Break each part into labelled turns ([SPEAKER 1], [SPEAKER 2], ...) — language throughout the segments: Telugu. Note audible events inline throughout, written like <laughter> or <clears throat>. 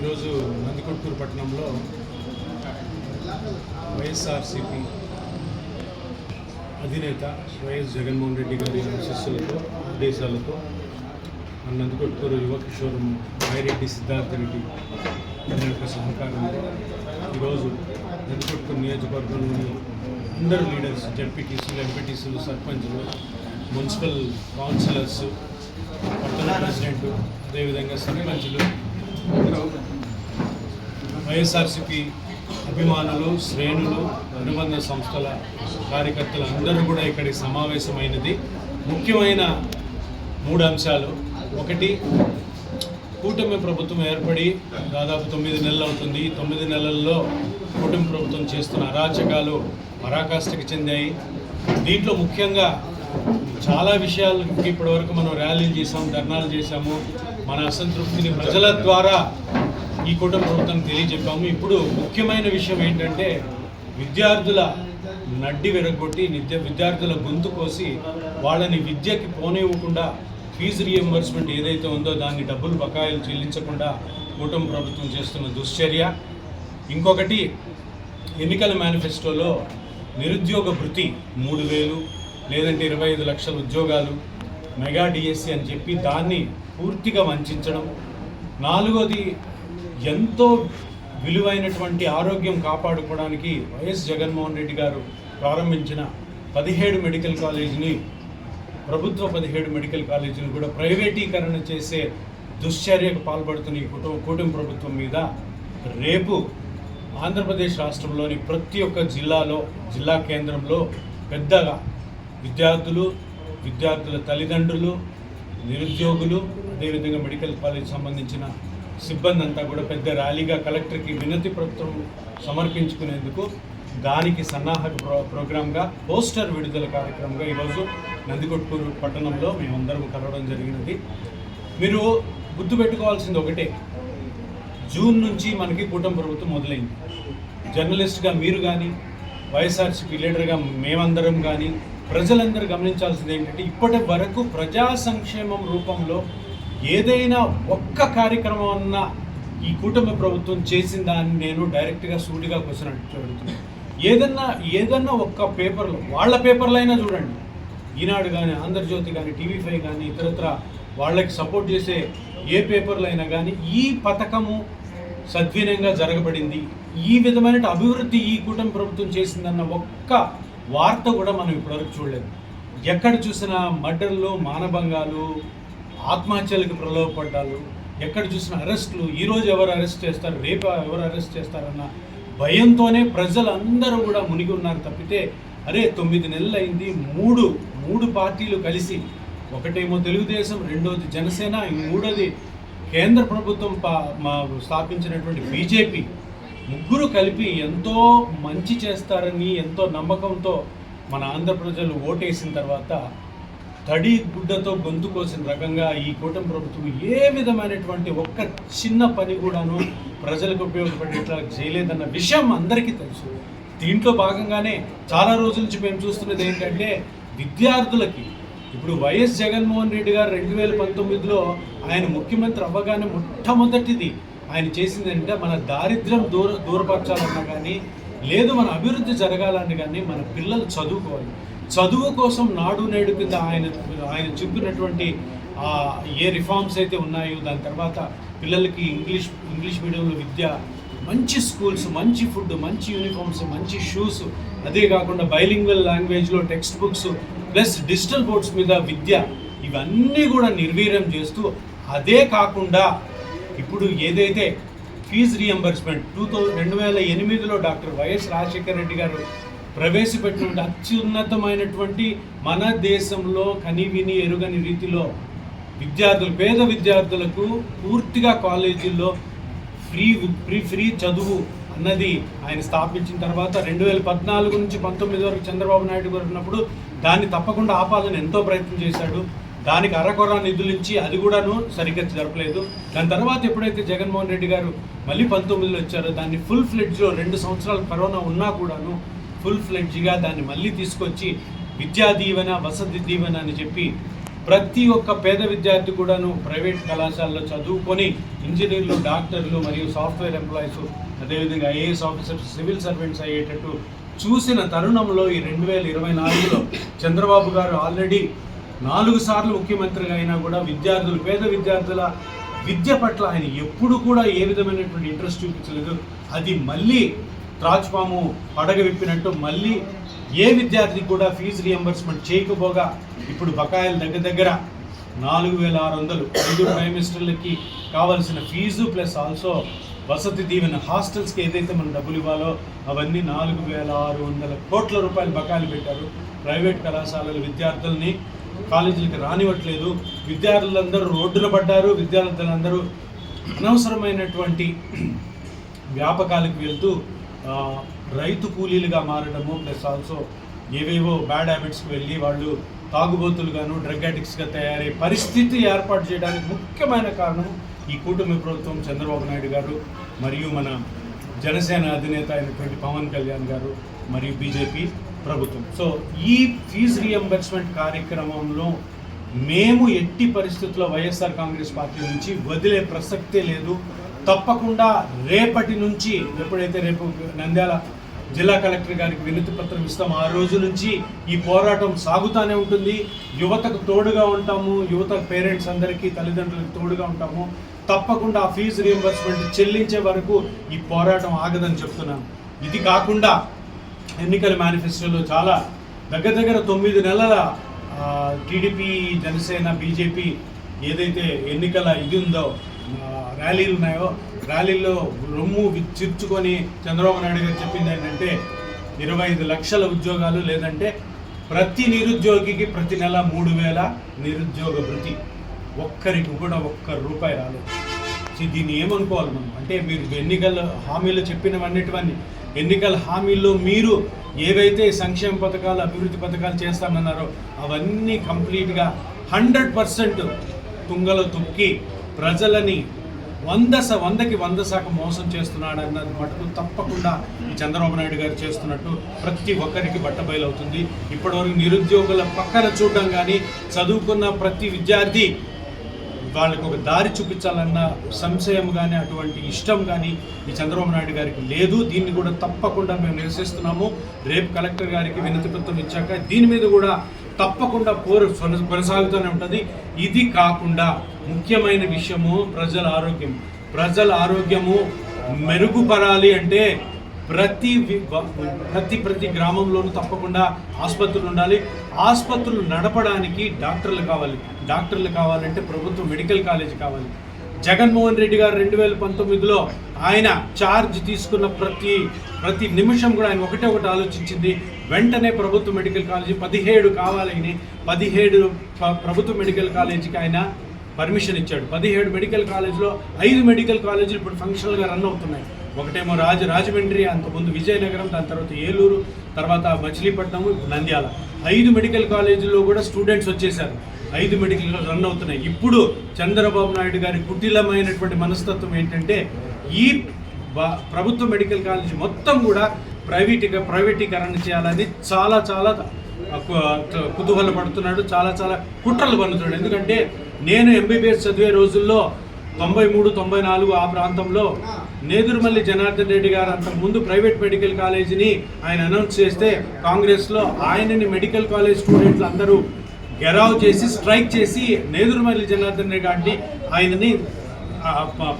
[SPEAKER 1] ఈరోజు నందికొట్కూరు పట్టణంలో వైఎస్ఆర్సిపి అధినేత వైఎస్ జగన్మోహన్ రెడ్డి గారి ఆశీస్సులతో ఆదేశాలతో మన నందికొట్కూరు యువ కిషోర్ మాయిరెడ్డి సిద్ధార్థ రెడ్డి యొక్క సహకారంతో ఈరోజు నందికొట్కూరు నియోజకవర్గంలోని అందరు లీడర్స్ జడ్పీటీసీలు ఎంపీటీసీలు సర్పంచ్లు మున్సిపల్ కౌన్సిలర్స్ పట్టణ ప్రెసిడెంట్ అదేవిధంగా సర్పంచ్లు అందరూ వైఎస్ఆర్సిపి అభిమానులు శ్రేణులు అనుబంధ సంస్థల కార్యకర్తలు అందరూ కూడా ఇక్కడికి సమావేశమైనది. ముఖ్యమైన మూడు అంశాలు. ఒకటి కూటమి ప్రభుత్వం ఏర్పడి దాదాపు తొమ్మిది నెలలు అవుతుంది. తొమ్మిది నెలల్లో కూటమి ప్రభుత్వం చేస్తున్న అరాచకాలు పరాకాష్ఠకి చెందాయి. దీంట్లో ముఖ్యంగా చాలా విషయాలు ఇప్పటివరకు మనం ర్యాలీలు చేసాము ధర్నాలు చేశాము. మన అసంతృప్తిని ప్రజల ద్వారా ఈ కూటమి ప్రభుత్వం తెలియజెప్పాము. ఇప్పుడు ముఖ్యమైన విషయం ఏంటంటే విద్యార్థుల నడ్డి విరగొట్టి నిద్య విద్యార్థుల గొంతు కోసి వాళ్ళని విద్యకి పోనివ్వకుండా ఫీజు రియంబర్స్మెంట్ ఏదైతే ఉందో దాన్ని డబ్బులు బకాయిలు చెల్లించకుండా కూటమి ప్రభుత్వం చేస్తున్న దుశ్చర్య. ఇంకొకటి ఎన్నికల మేనిఫెస్టోలో నిరుద్యోగ భృతి మూడు వేలు లేదంటే ఇరవై ఐదు లక్షల ఉద్యోగాలు మెగా డిఎస్సి అని చెప్పి దాన్ని పూర్తిగా వంచడం. నాలుగోది ఎంతో విలువైనటువంటి ఆరోగ్యం కాపాడుకోవడానికి వైఎస్ జగన్మోహన్ రెడ్డి గారు ప్రారంభించిన పదిహేడు మెడికల్ కాలేజీని ప్రభుత్వ పదిహేడు మెడికల్ కాలేజీని కూడా ప్రైవేటీకరణ చేసే దుశ్చర్యకు పాల్పడుతున్న ఈ కుటుంబ కూటమి ప్రభుత్వం మీద రేపు ఆంధ్రప్రదేశ్ రాష్ట్రంలోని ప్రతి ఒక్క జిల్లాలో జిల్లా కేంద్రంలో పెద్దగా విద్యార్థులు విద్యార్థుల తల్లిదండ్రులు నిరుద్యోగులు అదేవిధంగా మెడికల్ కాలేజ్ సంబంధించిన సిబ్బంది అంతా కూడా పెద్ద ర్యాలీగా కలెక్టర్కి వినతి పత్రం సమర్పించుకునేందుకు దానికి సన్నాహక ప్రో ప్రోగ్రామ్గా పోస్టర్ విడుదల కార్యక్రమంగా ఈరోజు నందికొట్కూరు పట్టణంలో మేమందరం కలవడం జరిగినది. మీరు గుర్తుపెట్టుకోవాల్సింది ఒకటే. జూన్ నుంచి మనకి కూటమి ప్రభుత్వం మొదలైంది. జర్నలిస్ట్గా మీరు కానీ వైఎస్ఆర్సీపీ లీడర్గా మేమందరం కానీ ప్రజలందరూ గమనించాల్సింది ఏంటంటే ఇప్పటి వరకు ప్రజా సంక్షేమం రూపంలో ఏదైనా ఒక్క కార్యక్రమం అన్నా ఈ కూటమి ప్రభుత్వం చేసిందా అని నేను డైరెక్ట్గా సూటిగా క్వశ్చన్ అడుగుతున్నాను. ఏదన్నా ఏదన్నా ఒక్క పేపర్లో వాళ్ళ పేపర్లో అయినా చూడండి. ఈనాడు కానీ ఆంధ్రజ్యోతి కానీ టీవీ ఫైవ్ కానీ ఇతరత్ర వాళ్ళకి సపోర్ట్ చేసే ఏ పేపర్లు అయినా కానీ ఈ పథకము సద్వినంగా జరగబడింది. ఈ విధమైన అభివృద్ధి ఈ కూటమి ప్రభుత్వం చేసిందన్న ఒక్క వార్త కూడా మనం ఇప్పటివరకు చూడలేదు. ఎక్కడ చూసినా మర్డర్లు మానభంగాలు ఆత్మహత్యలకు ప్రలోభపడ్డాలు ఎక్కడ చూసిన అరెస్టులు ఈరోజు ఎవరు అరెస్ట్ చేస్తారు రేపు ఎవరు అరెస్ట్ చేస్తారన్న భయంతోనే ప్రజలందరూ కూడా మునిగి ఉన్నారు తప్పితే అరే తొమ్మిది నెలలు అయింది మూడు మూడు పార్టీలు కలిసి ఒకటేమో తెలుగుదేశం రెండోది జనసేన ఈ మూడోది కేంద్ర ప్రభుత్వం పా మా స్థాపించినటువంటి బీజేపీ. ముగ్గురు కలిపి ఎంతో మంచి చేస్తారని ఎంతో నమ్మకంతో మన ఆంధ్ర ప్రజలు ఓటేసిన తర్వాత తడి గుడ్డతో గొంతు కోసిన రకంగా ఈ కూటమి ప్రభుత్వం ఏ విధమైనటువంటి ఒక్క చిన్న పని కూడాను ప్రజలకు ఉపయోగపడేట్లా చేయలేదన్న విషయం అందరికీ తెలుసు. దీంట్లో భాగంగానే చాలా రోజుల నుంచి మేము చూస్తున్నది ఏంటంటే విద్యార్థులకి ఇప్పుడు వైఎస్ జగన్మోహన్ రెడ్డి గారు రెండు వేల పంతొమ్మిదిలో ఆయన ముఖ్యమంత్రి అవ్వగానే మొట్టమొదటిది ఆయన చేసింది అంటే మన దారిద్ర్యం దూర దూరపరచాలన్నా కానీ లేదు మన అభివృద్ధి జరగాలని కానీ మన పిల్లలు చదువుకోవాలి. చదువు కోసం నాడు నేడు కింద ఆయన ఆయన చెప్పినటువంటి ఏ రిఫార్మ్స్ అయితే ఉన్నాయో దాని తర్వాత పిల్లలకి ఇంగ్లీష్ ఇంగ్లీష్ మీడియంలో విద్య మంచి స్కూల్స్ మంచి ఫుడ్ మంచి యూనిఫామ్స్ మంచి షూస్ అదే కాకుండా బైలింగ్వల్ లాంగ్వేజ్లో text books plus digital boards మీద విద్య ఇవన్నీ కూడా నిర్వీర్యం చేస్తూ అదే కాకుండా ఇప్పుడు ఏదైతే ఫీజు రియంబర్స్మెంట్ టూ థౌజండ్ రెండు వేల ఎనిమిదిలో డాక్టర్ వైఎస్ రాజశేఖర రెడ్డి గారు ప్రవేశపెట్టిన అత్యున్నతమైనటువంటి మన దేశంలో కనివిని ఎరుగని రీతిలో విద్యార్థులు పేద విద్యార్థులకు పూర్తిగా కాలేజీల్లో ఫ్రీ ఫ్రీ ఫ్రీ చదువు అన్నది ఆయన స్థాపించిన తర్వాత రెండు వేల పద్నాలుగు నుంచి పంతొమ్మిది వరకు చంద్రబాబు నాయుడు గారు ఉన్నప్పుడు దాన్ని తప్పకుండా ఆపాలని ఎంతో ప్రయత్నం చేశాడు. దానికి అరకొర నిధులు ఇచ్చి అది కూడాను సరిగ్గా జరపలేదు. దాని తర్వాత ఎప్పుడైతే జగన్మోహన్ రెడ్డి గారు మళ్ళీ పంతొమ్మిదిలో వచ్చారో దాన్ని ఫుల్ ఫ్లెడ్జ్లో రెండు సంవత్సరాలు కరోనా ఉన్నా కూడాను ఫుల్ ఫ్లెడ్జ్గా దాన్ని మళ్ళీ తీసుకొచ్చి విద్యా దీవెన వసతి దీవెన అని చెప్పి ప్రతి ఒక్క పేద విద్యార్థి కూడాను ప్రైవేట్ కళాశాలలో చదువుకొని ఇంజనీర్లు డాక్టర్లు మరియు సాఫ్ట్వేర్ ఎంప్లాయీస్ అదేవిధంగా ఐఏఎస్ ఆఫీసర్స్ సివిల్ సర్వెంట్స్ అయ్యేటట్టు చూసిన తరుణంలో ఈ రెండు వేల ఇరవై నాలుగులో చంద్రబాబు గారు ఆల్రెడీ నాలుగు సార్లు ముఖ్యమంత్రిగా అయినా కూడా విద్యార్థులు పేద విద్యార్థుల విద్య పట్ల ఆయన ఎప్పుడు కూడా ఏ విధమైనటువంటి ఇంట్రెస్ట్ చూపించలేదు. అది మళ్ళీ త్రాచుపాము పడగ విప్పినట్టు మళ్ళీ ఏ విద్యార్థి కూడా ఫీజు రియంబర్స్మెంట్ చేయకపోగా ఇప్పుడు బకాయిల దగ్గర దగ్గర నాలుగు వేల ఆరు వందలు ఐదు ప్రైమిస్టర్లకి కావాల్సిన fee plus also Vasathi Deevena హాస్టల్స్కి ఏదైతే మనం డబ్బులు ఇవ్వాలో అవన్నీ నాలుగు వేల ఆరు వందల కోట్ల రూపాయలు బకాయిలు పెట్టారు. ప్రైవేట్ కళాశాలల విద్యార్థుల్ని కాలేజీలకు రానివ్వట్లేదు. విద్యార్థులందరూ రోడ్డున పడ్డారు. విద్యార్థులందరూ అనవసరమైనటువంటి వ్యాపకాలకు వెళ్తూ రైతు కూలీలుగా మారడము ప్లస్ ఆల్సో ఏవేవో బ్యాడ్ హ్యాబిట్స్కి వెళ్ళి వాళ్ళు తాగుబోతులుగాను డ్రగ్ అడిక్ట్స్గా తయారయ్యే పరిస్థితి ఏర్పాటు చేయడానికి ముఖ్యమైన కారణం ఈ కూటమి ప్రభుత్వం చంద్రబాబు నాయుడు గారు మరియు మన జనసేన అధినేత అయినటువంటి పవన్ కళ్యాణ్ గారు మరియు బీజేపీ ప్రభుత్వం. సో ఈ ఫీజు రియంబర్స్మెంట్ కార్యక్రమంలో మేము ఎట్టి పరిస్థితుల్లో వైఎస్ఆర్ కాంగ్రెస్ పార్టీ నుంచి వదిలే ప్రసక్తే లేదు. తప్పకుండా రేపటి నుంచి ఎప్పుడైతే రేపు నంద్యాల జిల్లా కలెక్టర్ గారికి వినతి పత్రం ఇస్తాం ఆ రోజు నుంచి ఈ పోరాటం సాగుతూనే ఉంటుంది. యువతకు తోడుగా ఉంటాము. యువత పేరెంట్స్ అందరికీ తల్లిదండ్రులకు తోడుగా ఉంటాము. తప్పకుండా ఆ ఫీజు రియంబర్స్మెంట్ చెల్లించే వరకు ఈ పోరాటం ఆగదని చెప్తున్నాను. ఇది కాకుండా ఎన్నికల మేనిఫెస్టోలో చాలా దగ్గర దగ్గర తొమ్మిది నెలల టీడీపీ జనసేన బీజేపీ ఏదైతే ఎన్నికల ఇది ఉందో ర్యాలీలు ఉన్నాయో ర్యాలీల్లో రొమ్ము చిర్చుకొని చంద్రబాబు నాయుడు గారు చెప్పింది ఏంటంటే ఇరవై ఐదు లక్షల ఉద్యోగాలు లేదంటే ప్రతి నిరుద్యోగికి ప్రతి నెల మూడు వేల నిరుద్యోగ భృతి ఒక్కరికి కూడా ఒక్క రూపాయి రాలేదు. సో దీన్ని ఏమనుకోవాలి మనం? అంటే మీరు ఎన్నికల హామీలు చెప్పినవన్నిటివన్నీ ఎన్నికల హామీల్లో మీరు ఏవైతే సంక్షేమ పథకాలు అభివృద్ధి పథకాలు చేస్తామన్నారో అవన్నీ కంప్లీట్గా హండ్రెడ్ పర్సెంట్ తుంగలో తొక్కి ప్రజలని వంద వందకి వంద శాతం మోసం చేస్తున్నాడు అన్నది మటుకు తప్పకుండా ఈ చంద్రబాబు నాయుడు గారు చేస్తున్నట్టు ప్రతి ఒక్కరికి బట్టబయలవుతుంది. ఇప్పటివరకు నిరుద్యోగుల పక్కన చూడడం కానీ చదువుకున్న ప్రతి విద్యార్థి వాళ్ళకి ఒక దారి చూపించాలన్న సంశయం కానీ అటువంటి ఇష్టం కానీ ఈ చంద్రబాబు నాయుడు గారికి లేదు. దీన్ని కూడా తప్పకుండా మేము నిరసిస్తున్నాము. రేపు కలెక్టర్ గారికి వినతి పత్రం ఇచ్చాక దీని మీద కూడా తప్పకుండా పోరు కొనసాగుతూనే ఉంటుంది. ఇది కాకుండా ముఖ్యమైన విషయము ప్రజల ఆరోగ్యం. ప్రజల ఆరోగ్యము మెరుగుపరాలి అంటే ప్రతి ప్రతి ప్రతి గ్రామంలోనూ తప్పకుండా ఆసుపత్రులు ఉండాలి. ఆసుపత్రులు నడపడానికి డాక్టర్లు కావాలి. డాక్టర్లు కావాలంటే ప్రభుత్వ మెడికల్ కాలేజ్ కావాలి. జగన్మోహన్ రెడ్డి గారు రెండు వేల పంతొమ్మిదిలో ఆయన ఛార్జ్ తీసుకున్న ప్రతి ప్రతి నిమిషం కూడా ఆయన ఒకటే ఒకటి ఆలోచించింది. వెంటనే ప్రభుత్వ మెడికల్ కాలేజీ పదిహేడు కావాలని పదిహేడు ప్రభుత్వ మెడికల్ కాలేజీకి ఆయన పర్మిషన్ ఇచ్చాడు. పదిహేడు మెడికల్ కాలేజ్లో ఐదు మెడికల్ కాలేజీలు ఇప్పుడు ఫంక్షనల్గా రన్ అవుతున్నాయి. ఒకటేమో రాజ రాజమండ్రి అంతకుముందు విజయనగరం దాని తర్వాత ఏలూరు తర్వాత మచిలీపట్నం ఇప్పుడు నంద్యాల. ఐదు మెడికల్ కాలేజీల్లో కూడా స్టూడెంట్స్ వచ్చేసారు ఐదు మెడికల్ రన్ అవుతున్నాయి. ఇప్పుడు చంద్రబాబు నాయుడు గారి కుటిలమైనటువంటి మనస్తత్వం ఏంటంటే ఈ ప్రభుత్వ మెడికల్ కాలేజీ మొత్తం కూడా ప్రైవేటీగా ప్రైవేటీకరణ చేయాలని చాలా చాలా కుతూహలపడుతున్నాడు కుతూహల పడుతున్నాడు. చాలా చాలా కుట్రలు పన్నుతున్నాడు ఎందుకంటే నేను ఎంబీబీఎస్ చదివే రోజుల్లో తొంభై మూడు తొంభై నాలుగు ఆ ప్రాంతంలో నేదురుమల్లి జనార్దన్ రెడ్డి గారు అంతకు ముందు ప్రైవేట్ మెడికల్ కాలేజీని ఆయన అనౌన్స్ చేస్తే కాంగ్రెస్లో ఆయనని మెడికల్ కాలేజ్ స్టూడెంట్లు అందరూ గెరావ్ చేసి స్ట్రైక్ చేసి నేదురుమల్లి జనార్దన్ రెడ్డి గారిని ఆయనని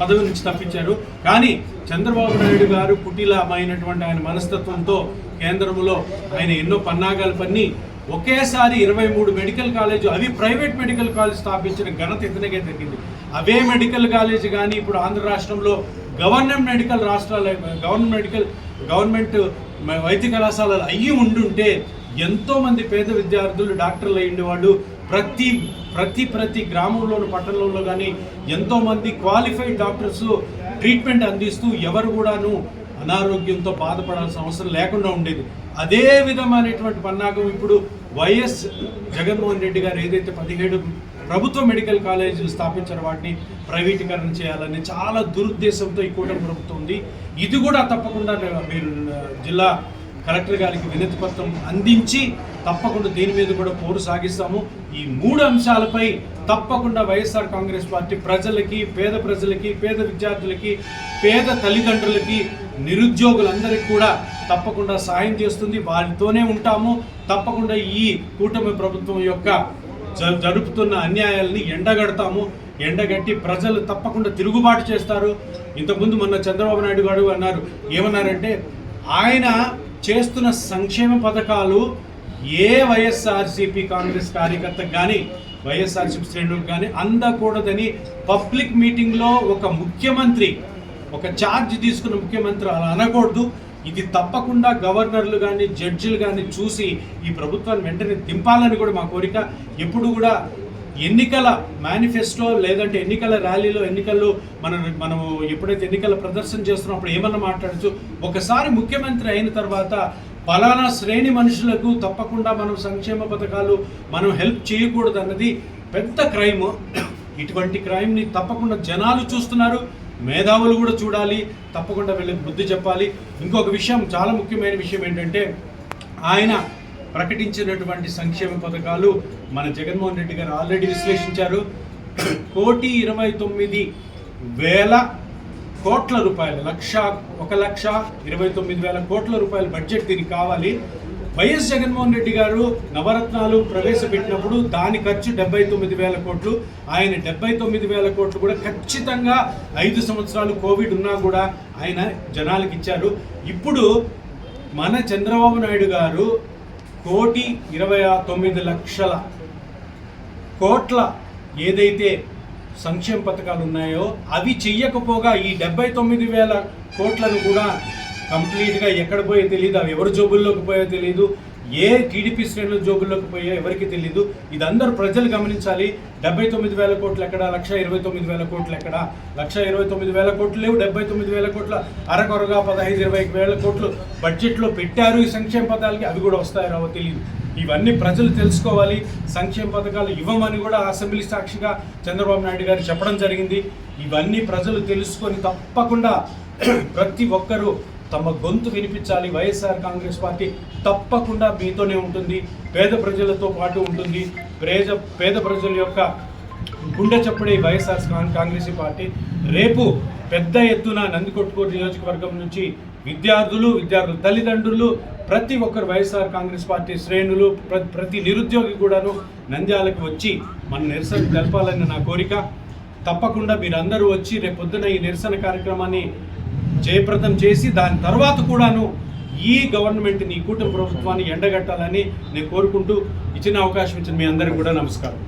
[SPEAKER 1] పదవి నుంచి తప్పించారు. కానీ చంద్రబాబు నాయుడు గారు కుటిలమైనటువంటి ఆయన మనస్తత్వంతో కేంద్రంలో ఆయన ఎన్నో పన్నాగాలు పన్ని ఒకేసారి ఇరవై మూడు మెడికల్ కాలేజ్ అవి ప్రైవేట్ మెడికల్ కాలేజ్ స్థాపించిన ఘనత ఇతనికే తగ్గింది అవే మెడికల్ కాలేజ్ కానీ ఇప్పుడు ఆంధ్ర రాష్ట్రంలో గవర్నమెంట్ మెడికల్ రాష్ట్రాల గవర్నమెంట్ మెడికల్ గవర్నమెంట్ వైద్య కళాశాలలు అయ్యి ఉండుంటే ఎంతోమంది పేద విద్యార్థులు డాక్టర్లు అయ్యిండే వాళ్ళు ప్రతి ప్రతి ప్రతి గ్రామంలోను పట్టణంలో కానీ ఎంతోమంది క్వాలిఫైడ్ డాక్టర్స్ ట్రీట్మెంట్ అందిస్తూ ఎవరు కూడాను అనారోగ్యంతో బాధపడాల్సిన అవసరం లేకుండా ఉండేది. అదే విధమైనటువంటి పన్నాగం ఇప్పుడు వైఎస్ జగన్మోహన్ రెడ్డి గారు ఏదైతే పదిహేడు ప్రభుత్వ మెడికల్ కాలేజీలు స్థాపించిన వాటిని ప్రైవేటీకరణ చేయాలని చాలా దురుద్దేశంతో ఈ కూటమి ప్రభుత్వం ఉంది ఇది కూడా తప్పకుండా మీరు జిల్లా కలెక్టర్ గారికి వినతి పత్రం అందించి తప్పకుండా దీని మీద కూడా పోరు సాగిస్తాము. ఈ మూడు అంశాలపై తప్పకుండా వైఎస్ఆర్ కాంగ్రెస్ పార్టీ ప్రజలకి పేద ప్రజలకి పేద విద్యార్థులకి పేద తల్లిదండ్రులకి నిరుద్యోగులందరికీ కూడా తప్పకుండా సాయం చేస్తుంది. వారితోనే ఉంటాము. తప్పకుండా ఈ కూటమి ప్రభుత్వం యొక్క జరుపుతున్న అన్యాయాల్ని ఎండగడతాము. ఎండగట్టి ప్రజలు తప్పకుండా తిరుగుబాటు చేస్తారు. ఇంతకుముందు మొన్న చంద్రబాబు నాయుడు గారు అన్నారు ఏమన్నారంటే ఆయన చేస్తున్న సంక్షేమ పథకాలు ఏ వైఎస్ఆర్సీపీ కాంగ్రెస్ కార్యకర్తకు కానీ వైఎస్ఆర్సీపీ శ్రేణులకు కానీ అందకూడదని పబ్లిక్ మీటింగ్లో ఒక ముఖ్యమంత్రి ఒక ఛార్జ్ తీసుకున్న ముఖ్యమంత్రి అలా అనకూడదు. ఇది తప్పకుండా గవర్నర్లు కానీ జడ్జిలు కానీ చూసి ఈ ప్రభుత్వాన్ని వెంటనే దింపాలని కూడా మా కోరిక. ఎప్పుడు కూడా ఎన్నికల మేనిఫెస్టో లేదంటే ఎన్నికల ర్యాలీలో ఎన్నికల్లో మనం మనము ఎప్పుడైతే ఎన్నికల ప్రదర్శన చేస్తున్నప్పుడు ఏమన్నా మాట్లాడచ్చు. ఒకసారి ముఖ్యమంత్రి అయిన తర్వాత ఫలానా శ్రేణి మనుషులకు తప్పకుండా మనం సంక్షేమ పథకాలు మనం హెల్ప్ చేయకూడదు అన్నది పెద్ద క్రైమ్ ఇటువంటి క్రైమ్ని తప్పకుండా జనాలు చూస్తున్నారు. మేధావులు కూడా చూడాలి తప్పకుండా వెళ్ళి బుద్ధి చెప్పాలి. ఇంకొక విషయం చాలా ముఖ్యమైన విషయం ఏంటంటే ఆయన ప్రకటించినటువంటి సంక్షేమ పథకాలు మన జగన్మోహన్ రెడ్డి గారు ఆల్రెడీ విశ్లేషించారు. కోటి ఇరవై తొమ్మిది వేల కోట్ల రూపాయలు లక్ష ఒక లక్ష ఇరవై తొమ్మిది వేల కోట్ల రూపాయల బడ్జెట్ దీనికి కావాలి. వైఎస్ జగన్మోహన్ రెడ్డి గారు నవరత్నాలు ప్రవేశపెట్టినప్పుడు దాని ఖర్చు డెబ్బై తొమ్మిది వేల కోట్లు. ఆయన డెబ్బై తొమ్మిది వేల కోట్లు కూడా ఖచ్చితంగా ఐదు సంవత్సరాలు కోవిడ్ ఉన్నా కూడా ఆయన జనాలకు ఇచ్చారు. ఇప్పుడు మన చంద్రబాబు నాయుడు గారు కోటి ఇరవై తొమ్మిది లక్షల కోట్ల ఏదైతే సంక్షేమ పథకాలు ఉన్నాయో అవి చెయ్యకపోగా ఈ డెబ్బై తొమ్మిది వేల కోట్లను కూడా కంప్లీట్గా ఎక్కడ పోయో తెలియదు అవి ఎవరి జోబుల్లోకి పోయో తెలియదు ఏ టీడీపీ శ్రేణుల జోబుల్లోకి పోయో ఎవరికి తెలియదు ఇది అందరూ ప్రజలు గమనించాలి. డెబ్బై తొమ్మిది వేల కోట్లు ఎక్కడ లక్ష ఇరవై తొమ్మిది వేల కోట్లు ఎక్కడ? లక్ష ఇరవై తొమ్మిది వేల కోట్లు లేవు డెబ్బై తొమ్మిది వేల కోట్ల అరకొరగా పదహైదు ఇరవై వేల కోట్లు బడ్జెట్లో పెట్టారు ఈ సంక్షేమ పథకాలకి అవి కూడా వస్తాయో రావో తెలియదు ఇవన్నీ ప్రజలు తెలుసుకోవాలి. సంక్షేమ పథకాలు ఇవ్వమని కూడా అసెంబ్లీ సాక్షిగా చంద్రబాబు నాయుడు గారు చెప్పడం జరిగింది. ఇవన్నీ ప్రజలు తెలుసుకొని తప్పకుండా <clears throat> ప్రతి ఒక్కరూ తమ గొంతు వినిపించాలి. వైఎస్ఆర్ కాంగ్రెస్ పార్టీ తప్పకుండా మీతోనే ఉంటుంది. పేద ప్రజలతో పాటు ఉంటుంది. పేద పేద ప్రజల యొక్క గుండె చప్పుడే వైఎస్ఆర్ కాంగ్రెస్ పార్టీ. రేపు పెద్ద ఎత్తున నందికొట్కూరు నియోజకవర్గం నుంచి విద్యార్థులు విద్యార్థుల తల్లిదండ్రులు ప్రతి ఒక్కరు వైఎస్ఆర్ కాంగ్రెస్ పార్టీ శ్రేణులు ప్రతి నిరుద్యోగి కూడాను నంద్యాలకు వచ్చి మన నిరసన తెలపాలని నా కోరిక. తప్పకుండా మీరందరూ వచ్చి రేపు పొద్దున ఈ నిరసన కార్యక్రమాన్ని జయప్రదం చేసి దాని తర్వాత కూడాను ఈ గవర్నమెంట్ని ఈ కూటమి ప్రభుత్వాన్ని ఎండగట్టాలని నేను కోరుకుంటూ ఇచ్చిన అవకాశం ఇచ్చిన మీ అందరికీ కూడా నమస్కారం.